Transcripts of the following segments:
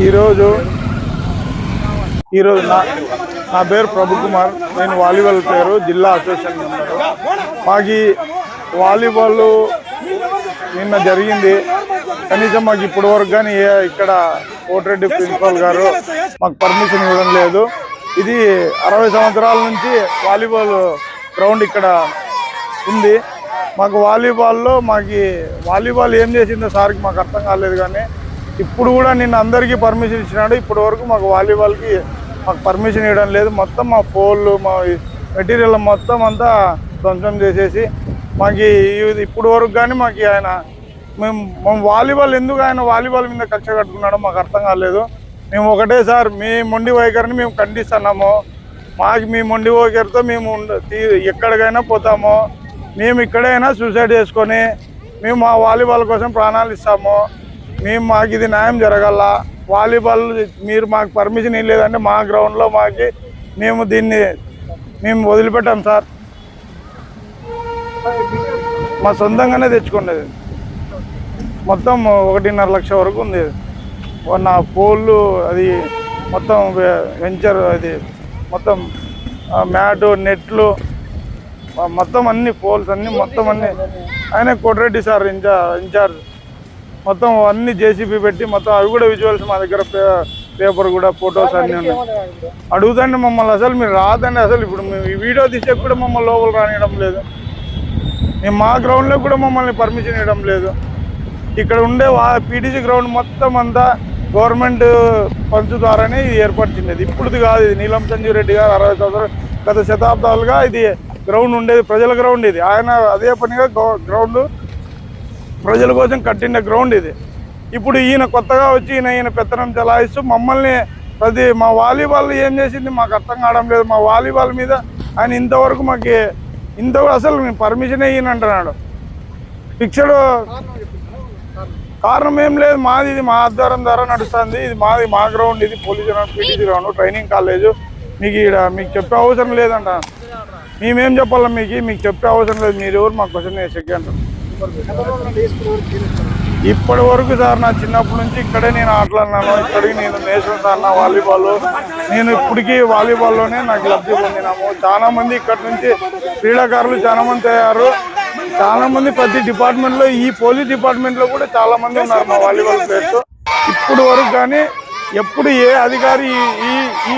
ఈరోజు ఈరోజు నా నా పేరు ప్రభు కుమార్. నేను వాలీబాల్ ప్లేయరు జిల్లా అసోసియేషన్ మెంబరు. మాకు వాలీబాల్ నిన్న జరిగింది. కనీసం మాకు ఇప్పటి వరకు కానీ ఏ- ఇక్కడ కోటిరెడ్డి ప్రిన్సిపాల్ గారు మాకు పర్మిషన్ ఇవ్వడం లేదు. ఇది అరవై సంవత్సరాల నుంచి వాలీబాల్ గ్రౌండ్ ఇక్కడ ఉంది. మాకు వాలీబాల్లో మాకు వాలీబాల్ ఏం చేసిందో సార్కి మాకు అర్థం కాలేదు కానీ ఇప్పుడు కూడా నిన్న అందరికీ పర్మిషన్ ఇచ్చినాడు. ఇప్పటి వరకు మాకు వాలీబాల్కి మాకు పర్మిషన్ ఇవ్వడం లేదు. మొత్తం మా ఫోన్లు మా మెటీరియల్ మొత్తం అంతా ధ్వంసం చేసేసి మాకు ఇప్పుడు వరకు కానీ మాకు ఆయన మేము మేము వాలీబాల్ ఎందుకు ఆయన వాలీబాల్ మీద కక్ష కట్టుకున్నాడో మాకు అర్థం కాలేదు. మేము ఒకటే సార్ మీ మొండి వైఖరిని మేము ఖండిస్తున్నాము. మాకు మీ మొండి వైఖరితో మేము ఎక్కడికైనా పోతాము. మేము ఇక్కడైనా సూసైడ్ చేసుకొని మేము మా వాలీబాల్ కోసం ప్రాణాలు ఇస్తాము. మేము మాకు ఇది న్యాయం జరగల వాలీబాల్ మీరు మాకు పర్మిషన్ ఇవ్వలేదంటే మా గ్రౌండ్లో మాకి మేము దీన్ని మేము వదిలిపెట్టాం సార్. మా సొంతంగానే తెచ్చుకునేది మొత్తం ఒకటిన్నర లక్ష వరకు ఉంది. నా పోళ్ళు అది మొత్తం వెంచర్ అది మొత్తం మ్యాటు నెట్లు మొత్తం అన్ని పోల్స్ అన్ని మొత్తం అన్ని. ఆయన కోటిరెడ్డి సార్ ఇన్ఛార్జ్ ఇన్ఛార్జ్ మొత్తం అన్ని జేసీబీ పెట్టి మొత్తం అవి కూడా విజువల్స్ మా దగ్గర పే- పేపర్ కూడా ఫొటోస్ అన్నీ ఉన్నాయి. అడుగుతండి మమ్మల్ని అసలు మీరు రాదండి అసలు ఇప్పుడు మేము ఈ వీడియో తీసే కూడా మమ్మల్ని లోపల రానియడం లేదు. మేము మా గ్రౌండ్లో కూడా మమ్మల్ని పర్మిషన్ ఇవ్వడం లేదు. ఇక్కడ ఉండే వా పీటీసీ గ్రౌండ్ మొత్తం అంతా గవర్నమెంట్ పంచు ద్వారానే ఇది ఏర్పరిచింది. ఇప్పుడుది కాదు ఇది నీలం సంజీవ్ రెడ్డి గారు అరవై సంవత్సరాలు గత శతాబ్దాలుగా ఇది గ్రౌండ్ ఉండేది ప్రజల గ్రౌండ్ ఇది. ఆయన అదే పనిగా గ్రౌండ్ ప్రజల కోసం కట్టిన గ్రౌండ్ ఇది. ఇప్పుడు ఈయన కొత్తగా వచ్చి ఈయన ఈయన పెత్తనం చలాయిస్తూ మమ్మల్ని ప్రతి మా వాలీబాల్ ఏం చేసింది మాకు అర్థం కావడం లేదు. మా వాలీబాల్ మీద ఆయన ఇంతవరకు మాకు ఇంత అసలు మేము పర్మిషన్ ఇయ్యను అంటున్నాడు ఫిక్స్డ్ కారణం ఏం లేదు. మాది ఇది మా ఆధ్వర్యం ద్వారా నడుస్తుంది. ఇది మాది మా గ్రౌండ్ ఇది. Police ground PTC ground training college. మీకు ఇక్కడ మీకు చెప్పే అవసరం లేదంట. మేమేం చెప్పాలా మీకు? మీకు చెప్పే అవసరం లేదు. మీరు ఎవరు? మాకు క్వశ్చన్ వేసేకి అంటారు? ఇప్పటి వరకు సార్ నా చిన్నప్పటి నుంచి ఇక్కడే నేను ఆటలాడినాను. ఇక్కడికి నేను నేషనల్ సార్ నా వాలీబాల్. నేను ఇప్పటికీ వాలీబాల్లోనే నాకు లబ్ధి పొందినాము. చాలామంది ఇక్కడి ఇక్కడ నుంచి క్రీడాకారులు చాలామంది అయ్యారు తయారు. చాలా ప్రతి డిపార్ట్మెంట్లో ఈ పోలీస్ డిపార్ట్మెంట్లో కూడా చాలామంది ఉన్నారు మా వాలీబాల్ ప్లేయర్స్ ఇప్పుడు వరకు కానీ ఎప్పుడు ఏ అధికారి ఈ- ఈ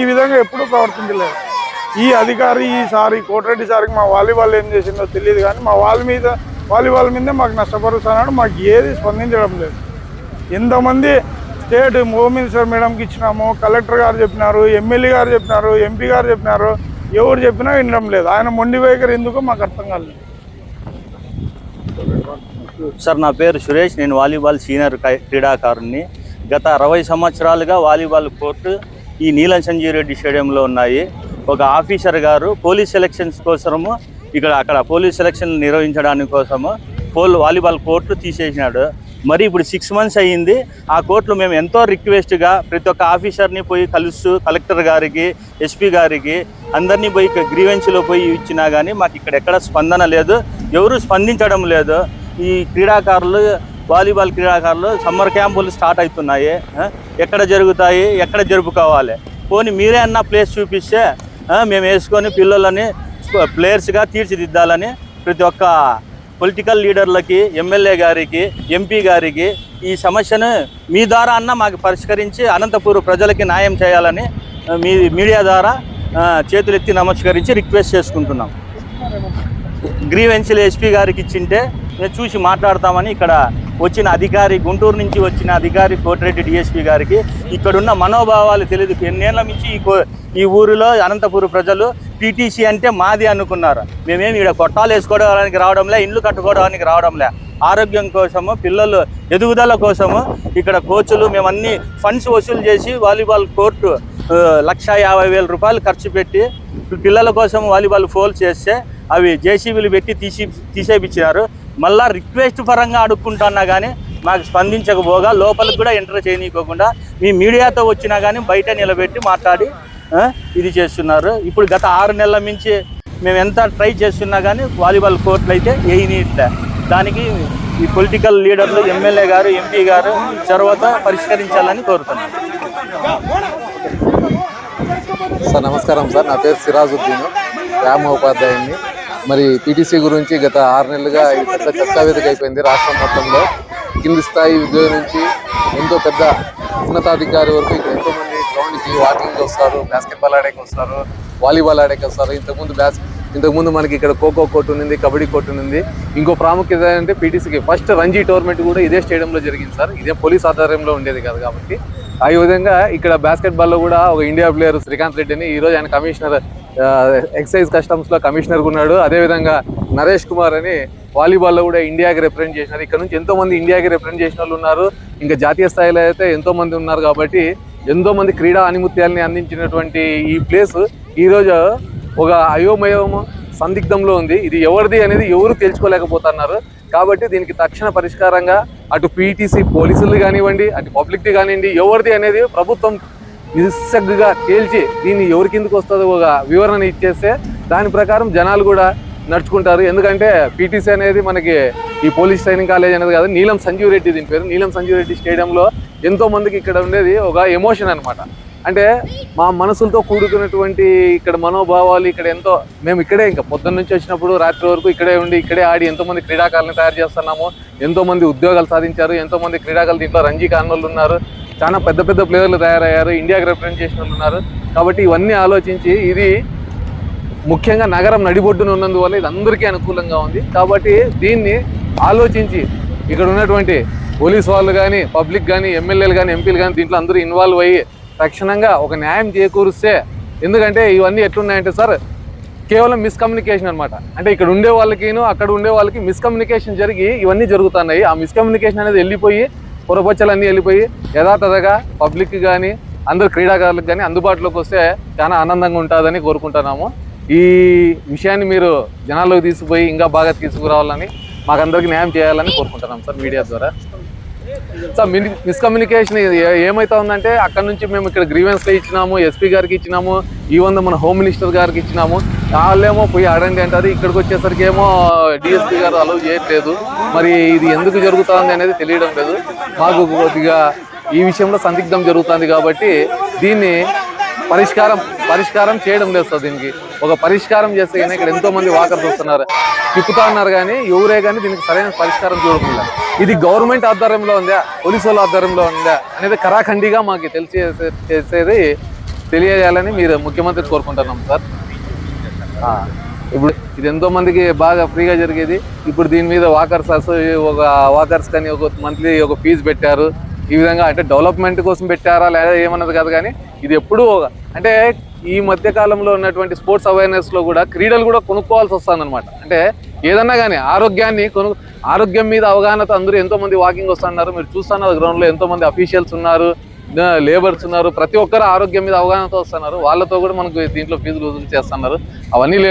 ఈ విధంగా ఎప్పుడూ ప్రవర్తించలేదు. ఈ అధికారి ఈ సారి కోటిరెడ్డి సార్కి మా వాలీబాల్ ఏం చేసిందో తెలియదు కానీ మా వాళ్ళ మీద వాలీబాల్ మీదే మాకు నష్టపరుస్తున్నాడు మాకు ఏది స్పందించడం లేదు. ఎంతమంది స్టేట్ హోమ్ మినిస్టర్ మేడంకి ఇచ్చినాము కలెక్టర్ గారు చెప్పినారు ఎమ్మెల్యే గారు చెప్పినారు ఎంపీ గారు చెప్పినారు ఎవరు చెప్పినా వినడం లేదు. ఆయన మొండి వైఖరి ఎందుకో మాకు అర్థం కాలేదు. సార్ నా పేరు సురేష్. నేను వాలీబాల్ సీనియర్ క్రీడాకారుణ్ణి. గత అరవై సంవత్సరాలుగా వాలీబాల్ కోర్టు ఈ నీలం సంజీవ్ రెడ్డి స్టేడియంలో ఉన్నాయి. ఒక ఆఫీసర్ గారు పోలీస్ సెలక్షన్స్ కోసము ఇక్కడ అక్కడ పోలీస్ సెలక్షన్ నిర్వహించడానికి కోసము పోల్ వాలీబాల్ కోర్టులు తీసేసినాడు. మరి ఇప్పుడు సిక్స్ మంత్స్ అయ్యింది. ఆ కోర్టులో మేము ఎంతో రిక్వెస్ట్గా ప్రతి ఒక్క ఆఫీసర్ని పోయి కలుస్తూ కలెక్టర్ గారికి ఎస్పీ గారికి అందరినీ పోయి గ్రీవెన్స్లో పోయి ఇచ్చినా కానీ మాకు ఇక్కడ ఎక్కడ స్పందన లేదు. ఎవరు స్పందించడం లేదు. ఈ క్రీడాకారులు వాలీబాల్ క్రీడాకారులు సమ్మర్ క్యాంపులు స్టార్ట్ అవుతున్నాయి. ఎక్కడ జరుగుతాయి? ఎక్కడ జరుపుకోవాలి? పోనీ మీరే అన్న ప్లేస్ చూపిస్తే మేము వేసుకొని పిల్లలని ప్లేయర్స్గా తీర్చిదిద్దాలని ప్రతి ఒక్క పొలిటికల్ లీడర్లకి ఎమ్మెల్యే గారికి ఎంపీ గారికి ఈ సమస్యను మీ ద్వారా అన్న మాకు పరిష్కరించి అనంతపూర్ ప్రజలకి న్యాయం చేయాలని మీ మీడియా ద్వారా చేతులెత్తి నమస్కరించి రిక్వెస్ట్ చేసుకుంటున్నాం. గ్రీవెన్సీలు ఎస్పీ గారికి ఇచ్చింటే మేము చూసి మాట్లాడతామని ఇక్కడ వచ్చిన అధికారి గుంటూరు నుంచి వచ్చిన అధికారి కోటిరెడ్డి డిఎస్పీ గారికి ఇక్కడున్న మనోభావాలు తెలియదు ఎన్నేళ్ళ నుంచి ఈ ఈ ఊరిలో అనంతపురం ప్రజలు పీటీసీ అంటే మాది అనుకున్నారు. మేమేమి ఇక్కడ కొట్టాలు వేసుకోవడానికి రావడంలే ఇండ్లు కట్టుకోవడానికి రావడంలే. ఆరోగ్యం కోసము పిల్లలు ఎదుగుదల కోసము ఇక్కడ కోచ్లు మేమన్నీ ఫండ్స్ వసూలు చేసి వాలీబాల్ కోర్టు లక్ష యాభై వేల రూపాయలు ఖర్చు పెట్టి పిల్లల కోసం వాలీబాల్ ఫోల్ చేస్తే అవి జేసీబీలు పెట్టి తీసి తీసేపించినారు మళ్ళా రిక్వెస్ట్ పరంగా అడుక్కుంటున్నా కానీ మాకు స్పందించకపోగా లోపలికి కూడా ఎంటర్ చేయనీయకోకుండా మీ మీడియాతో వచ్చినా కానీ బయట నిలబెట్టి మాట్లాడి ఇది చేస్తున్నారు. ఇప్పుడు గత ఆరు నెలల నుంచి మేము ఎంత ట్రై చేస్తున్నా కానీ వాలీబాల్ కోర్టులు అయితే వేయనీట్లే దానికి ఈ పొలిటికల్ లీడర్లు ఎమ్మెల్యే గారు ఎంపీ గారు చొరవతో పరిష్కరించాలని కోరుతున్నాను సార్ నమస్కారం సార్. నా పేరు సిరాజుద్దీన్ గ్రామ ఉపాధ్యాయుని మరి పీటీసీ గురించి గత ఆరు నెలలుగా పెద్ద చర్చావేదిక అయిపోయింది రాష్ట్రం మొత్తంలో. కింది స్థాయి ఉద్యోగం నుంచి ఎంతో పెద్ద ఉన్నతాధికారి వరకు ఇక్కడ ఎంతో మంది గ్రౌండ్కి వాకింగ్కి వస్తారు బాస్కెట్బాల్ ఆడేకి వస్తారు వాలీబాల్ ఆడేకి వస్తారు. ఇంతకుముందు బ్యాస్ ఇంతకుముందు మనకి ఇక్కడ ఖోఖో కోర్టు ఉంది కబడ్డీ కోర్టు ఉంది ఇంకో ప్రాముఖ్యత ఏంటంటే పీటీసీకి ఫస్ట్ రంజీ టోర్నమెంట్ కూడా ఇదే స్టేడియంలో జరిగింది సార్. ఇదే పోలీస్ ఆధ్వర్యంలో ఉండేది కాదు కాబట్టి. ఆ విధంగా ఇక్కడ బాస్కెట్బాల్లో కూడా ఒక ఇండియా ప్లేయర్ శ్రీకాంత్ రెడ్డిని ఈరోజు ఆయన కమిషనర్ ఎక్సైజ్ కస్టమ్స్లో కమిషనర్ ఉన్నాడు. అదే విధంగా నరేష్ కుమార్ అని వాలీబాల్లో కూడా ఇండియాకి రిప్రజెంట్ చేసినారు. ఇక్కడ నుంచి ఎంతో మంది ఇండియాకి రిప్రజెంట్ చేసిన వాళ్ళు ఉన్నారు. ఇంకా జాతీయ స్థాయిలో అయితే ఎంతో మంది ఉన్నారు కాబట్టి ఎంతో మంది క్రీడా ఆనిముత్యాలని అందించినటువంటి ఈ ప్లేస్ ఈ రోజు ఒక అయోమయం సందిగ్ధంలో ఉంది. ఇది ఎవరిది అనేది ఎవరు తెలుసుకోలేకపోతున్నారు. కాబట్టి దీనికి తక్షణ పరిష్కారంగా అటు పీటీసీ పోలీసులు కానివ్వండి అటు పబ్లిక్ది కానివ్వండి ఎవరిది అనేది ప్రభుత్వం నిస్సగ్గుగా తేల్చి దీన్ని ఎవరి కిందకు వస్తుందో ఒక వివరణ ఇచ్చేస్తే దాని ప్రకారం జనాలు కూడా నడుచుకుంటారు. ఎందుకంటే పీటీసీ అనేది మనకి ఈ పోలీస్ ట్రైనింగ్ కాలేజ్ అనేది కాదు నీలం సంజీవ్ రెడ్డి దీని పేరు. నీలం సంజీవ్ రెడ్డి స్టేడియంలో ఎంతో మందికి ఇక్కడ ఉండేది ఒక ఎమోషన్ అనమాట అంటే మా మనసులతో కూడుకున్నటువంటి ఇక్కడ మనోభావాలు ఇక్కడ ఎంతో మేము ఇక్కడే ఇంకా పొద్దున్న నుంచి వచ్చినప్పుడు రాత్రి వరకు ఇక్కడే ఉండి ఇక్కడే ఆడి ఎంతోమంది క్రీడాకారులను తయారు చేస్తున్నాము. ఎంతో మంది ఉద్యోగాలు సాధించారు. ఎంతోమంది క్రీడాకారులు దీంట్లో రంజీ కారణాలు ఉన్నారు. చాలా పెద్ద పెద్ద ప్లేయర్లు తయారయ్యారు ఇండియాకి రిప్రజెంట్ చేసిన ఉన్నారు. కాబట్టి ఇవన్నీ ఆలోచించి ఇది ముఖ్యంగా నగరం నడిబొడ్డున ఉన్నందువల్ల ఇది అందరికీ అనుకూలంగా ఉంది. కాబట్టి దీన్ని ఆలోచించి ఇక్కడ ఉన్నటువంటి పోలీస్ వాళ్ళు కానీ పబ్లిక్ కానీ ఎమ్మెల్యేలు కానీ ఎంపీలు కానీ దీంట్లో అందరూ ఇన్వాల్వ్ అయ్యి తక్షణంగా ఒక న్యాయం చేకూరిస్తే ఎందుకంటే ఇవన్నీ ఎట్లున్నాయంటే సార్ కేవలం మిస్కమ్యూనికేషన్ అనమాట అంటే ఇక్కడ ఉండే వాళ్ళకిను అక్కడ ఉండే వాళ్ళకి మిస్కమ్యూనికేషన్ జరిగి ఇవన్నీ జరుగుతున్నాయి. ఆ మిస్కమ్యూనికేషన్ అనేది వెళ్ళిపోయి పొరపచ్చలన్నీ వెళ్ళిపోయి యథాతథగా పబ్లిక్కి కానీ అందరు క్రీడాకారులకు కానీ అందుబాటులోకి వస్తే చాలా ఆనందంగా ఉంటుందని కోరుకుంటున్నాము. ఈ విషయాన్ని మీరు జనాల్లోకి తీసుకుపోయి ఇంకా బాగా తీసుకురావాలని మాకందరికీ న్యాయం చేయాలని కోరుకుంటున్నాం సార్ మీడియా ద్వారా. సో మిస్కమ్యూనికేషన్ ఇది ఏమైతా ఉందంటే అక్కడ నుంచి మేము ఇక్కడ గ్రీవెన్స్ ఇచ్చినాము ఎస్పీ గారికి ఇచ్చినాము e ఈ వంద మన హోమ్ మినిస్టర్ గారికి ఇచ్చినాము. వాళ్ళేమో పోయి అడండి అంటారు ఇక్కడికి వచ్చేసరికి ఏమో డిఎస్పీ గారు అలౌ చేయట్లేదు. మరి ఇది ఎందుకు జరుగుతుంది అనేది తెలియడం లేదు. మాకు కొద్దిగా ఈ విషయంలో సందిగ్ధం జరుగుతుంది కాబట్టి దీన్ని పరిష్కారం పరిష్కారం చేయడం లేదు సార్ దీనికి. ఒక పరిష్కారం చేస్తే కానీ ఇక్కడ ఎంతో మంది వాకర్స్ వస్తున్నారు. తిప్పుతా ఉన్నారు కానీ ఎవరే కానీ దీనికి సరైన పరిష్కారం చూడకుండా. ఇది గవర్నమెంట్ ఆధ్వర్యంలో ఉందా పోలీసు వాళ్ళ ఆధ్వర్యంలో ఉందా అనేది కరాఖండిగా మాకు తెలిసి చేసేది తెలియజేయాలని మీరు ముఖ్యమంత్రి కోరుకుంటున్నాం సార్. ఇప్పుడు ఇది ఎంతో మందికి బాగా ఫ్రీగా జరిగేది. ఇప్పుడు దీని మీద వాకర్స్ ఒక వాకర్స్ కానీ ఒక మంత్లీ ఒక ఫీజు పెట్టారు. ఈ విధంగా అంటే డెవలప్మెంట్ కోసం పెట్టారా లేదా ఏమన్నది కాదు కానీ ఇది ఎప్పుడు అంటే ఈ మధ్య కాలంలో ఉన్నటువంటి స్పోర్ట్స్ అవేర్నెస్లో కూడా క్రీడలు కూడా కొనుక్కోవాల్సి వస్తుంది అనమాట అంటే ఏదన్నా కానీ ఆరోగ్యాన్ని కొను ఆరోగ్యం మీద అవగాహనతో అందరూ ఎంతో మంది వాకింగ్ వస్తున్నారు. మీరు చూస్తున్నారు గ్రౌండ్లో ఎంతో మంది అఫీషియల్స్ ఉన్నారు లేబర్స్ ఉన్నారు. ప్రతి ఒక్కరు ఆరోగ్యం మీద అవగాహనతో వస్తున్నారు. వాళ్ళతో కూడా మనకు దీంట్లో ఫీజులు వసూలు చేస్తున్నారు. అవన్నీ లేవు